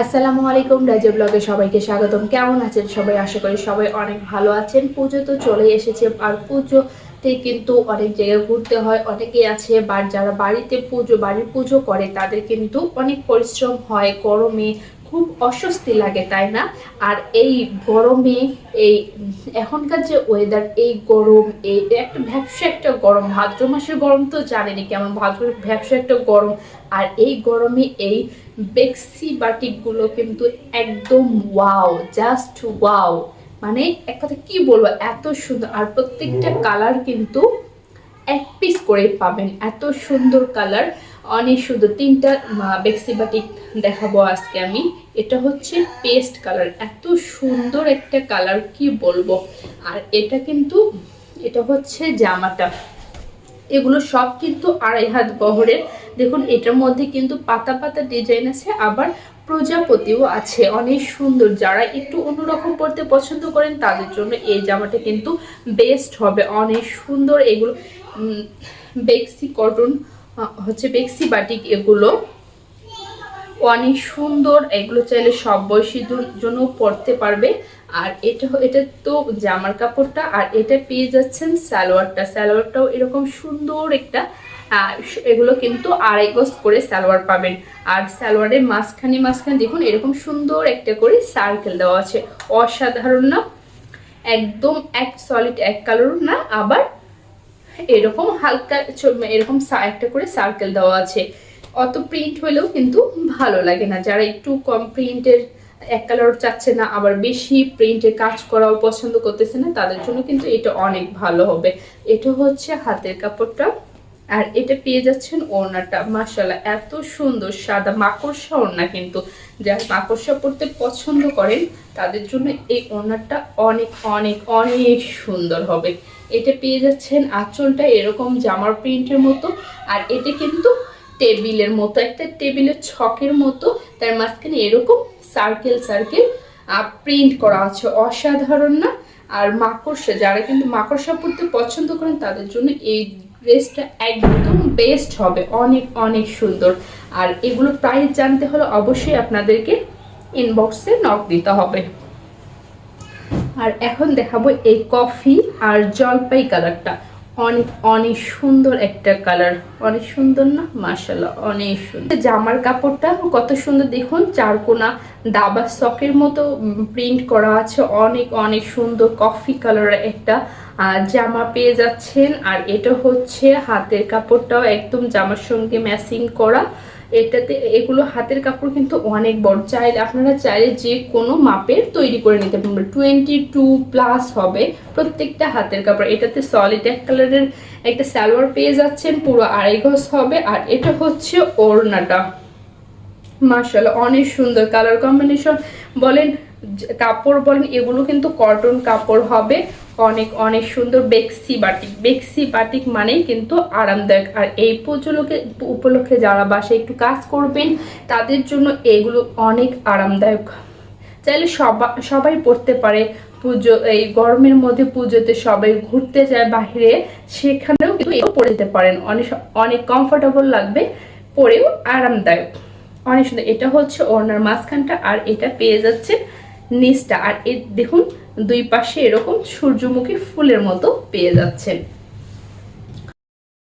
আসসালামু আলাইকুম রাজ্য ব্লগে সবাইকে স্বাগতম। কেমন আছেন সবাই? আশা করি সবাই অনেক ভালো আছেন। পুজো তো চলে এসেছে, আর পুজোতে কিন্তু অনেক জায়গায় ঘুরতে হয় অনেকেই আছে বা যারা বাড়িতে পুজো, বাড়ির পুজো করে তাদের কিন্তু অনেক পরিশ্রম হয়, গরমে খুব অস্বস্তি লাগে, তাই না? আর এই গরমে, এই এখনকার যে ওয়েদার এই গরম, এই একটা ভ্যাবসা একটা গরম, ভাদ্র মাসের গরম তো জানেনি কেমন, ভাদ্র ভ্যাবসা একটা গরম। আর এই গরমে এই বেক্সি বাটিকগুলো কিন্তু একদম ওয়াও জাস্ট ওয়াও মানে এক কথা কি বলব এত সুন্দর। আর প্রত্যেকটা কালার কিন্তু এক পিস করে পাবেন। এত সুন্দর কালার অনেক সুন্দর। তিনটা আহ, বেক্সি বাটিক দেখাবো আজকে আমি। এটা হচ্ছে পেস্ট কালার এত সুন্দর একটা কালার কি বলব? আর এটা কিন্তু এটা হচ্ছে জামাটা। এগুলো সব কিন্তু আড়াই হাত বহরের। দেখুন, এটার মধ্যে কিন্তু পাতা পাতা ডিজাইন আছে, আবার প্রজাপতিও আছে। অনেক সুন্দর। যারা একটু অন্যরকম পড়তে পছন্দ করেন, তাদের জন্য এই জামাটা কিন্তু বেস্ট হবে। অনেক সুন্দর এগুলো বেক্সি কটন হচ্ছে বেক্সি বাটিক এগুলো। অনেক সুন্দর। এগুলো চাইলে সব বয়সীদের জন্য পরতে পারবে। আর এটা এটা তো জামার কাপড়টা, আর এটা পেয়ে যাচ্ছেন সালোয়ারটা। সালোয়ারটাও এরকম সুন্দর একটা এগুলো কিন্তু আড়াই গজ করে সালোয়ার পাবেন। আর সালোয়ারের মাঝখানে মাঝখানে দেখুন, এরকম সুন্দর একটা করে সার্কেল দেওয়া আছে। অসাধারণ না? একদম এক সলিড এক কালার না, আবার এরকম হালকা এরকম একটা করে সার্কেল দেওয়া আছে। অত প্রিন্ট হলেও কিন্তু ভালো লাগে না। যারা একটু কম প্রিন্টের এক কালার চাচ্ছে না, আবার বেশি প্রিন্টের কাজ করাও পছন্দ করতেছে না, তাদের জন্য কিন্তু এটা অনেক ভালো হবে। এটা হচ্ছে হাতের কাপড়টা। আর এটা পেয়ে যাচ্ছেন ওড়নাটা মাসাল্লাহ এত সুন্দর সাদা মাকড়সা ওড়না কিন্তু। যারা মাকড়সা পরতে পছন্দ করেন, তাদের জন্য এই ওড়নাটা অনেক অনেক অনেক সুন্দর হবে। এটা পেয়ে যাচ্ছেন আঁচলটা এরকম জামার প্রিন্টের মতো, আর এটা কিন্তু টেবিলের মতো, একটা টেবিলের ছকের মতো, তার মাঝখানে এরকম সার্কেল সার্কেল প্রিন্ট করা আছে। অসাধারণ না? আর মাকড়সা, যারা কিন্তু মাকড়সা পরতে পছন্দ করেন, তাদের জন্য এই ড্রেসটা একদম বেস্ট হবে। অনেক অনেক সুন্দর। আর এগুলো প্রাইস জানতে হলে অবশ্যই আপনাদেরকে ইনবক্সে নক দিতে হবে। আর এখন দেখাবো এই কফি আর জলপাই কালারটা অনেক অনেক সুন্দর একটা কালার অনেক সুন্দর না? মাশাল্লাহ অনেক সুন্দর। জামার কাপড়টা কত সুন্দর দেখুন। চারকোনা দাবা সকের মতো প্রিন্ট করা আছে। অনেক অনেক সুন্দর কফি কালারের একটা জামা পেয়ে যাচ্ছেন। আর এটা হচ্ছে হাতের কাপড়টাও একদম জামার সঙ্গে ম্যাচিং করা। এটাতে এগুলো হাতের কাপড় কিন্তু অনেক বড়। চাইলে আপনারা চাইলে যে কোনো মাপের তৈরি করে নিতে পারবেন। টোয়েন্টি টু প্লাস হবে প্রত্যেকটা হাতের কাপড়। এটাতে সলিড এক কালারের একটা সালোয়ার পেয়ে যাচ্ছেন, পুরো আড়াই গজ হবে। আর এটা হচ্ছে ওড়নাটা। মার্শাল অনেক সুন্দর কালার কম্বিনেশন বলেন কাপড় বলেন, এগুলো কিন্তু কটন কাপড় হবে। অনেক অনেক সুন্দর বেক্সি বাটিক। বেক্সি বাটিক মানেই কিন্তু আরামদায়ক। আর এই পুজোলোকে, উপলক্ষে যারা বাসায় একটু কাজ করবেন, তাদের জন্য এগুলো অনেক আরামদায়ক। চাইলে সবা, সবাই পড়তে পারে। পুজো, এই গরমের মধ্যে পুজোতে সবাই ঘুরতে যায় বাইরে সেখানেও কিন্তু পরে যেতে পারেন। অনেক অনেক কমফোর্টেবল লাগবে, পরেও আরামদায়ক। অনেক সুন্দর। এটা হচ্ছে ওনার মাঝখানটা, আর এটা পেয়ে যাচ্ছে নিচটা আর এর দেখুন দুই পাশে এরকম সূর্যমুখী ফুলের মতো পেয়ে যাচ্ছেন।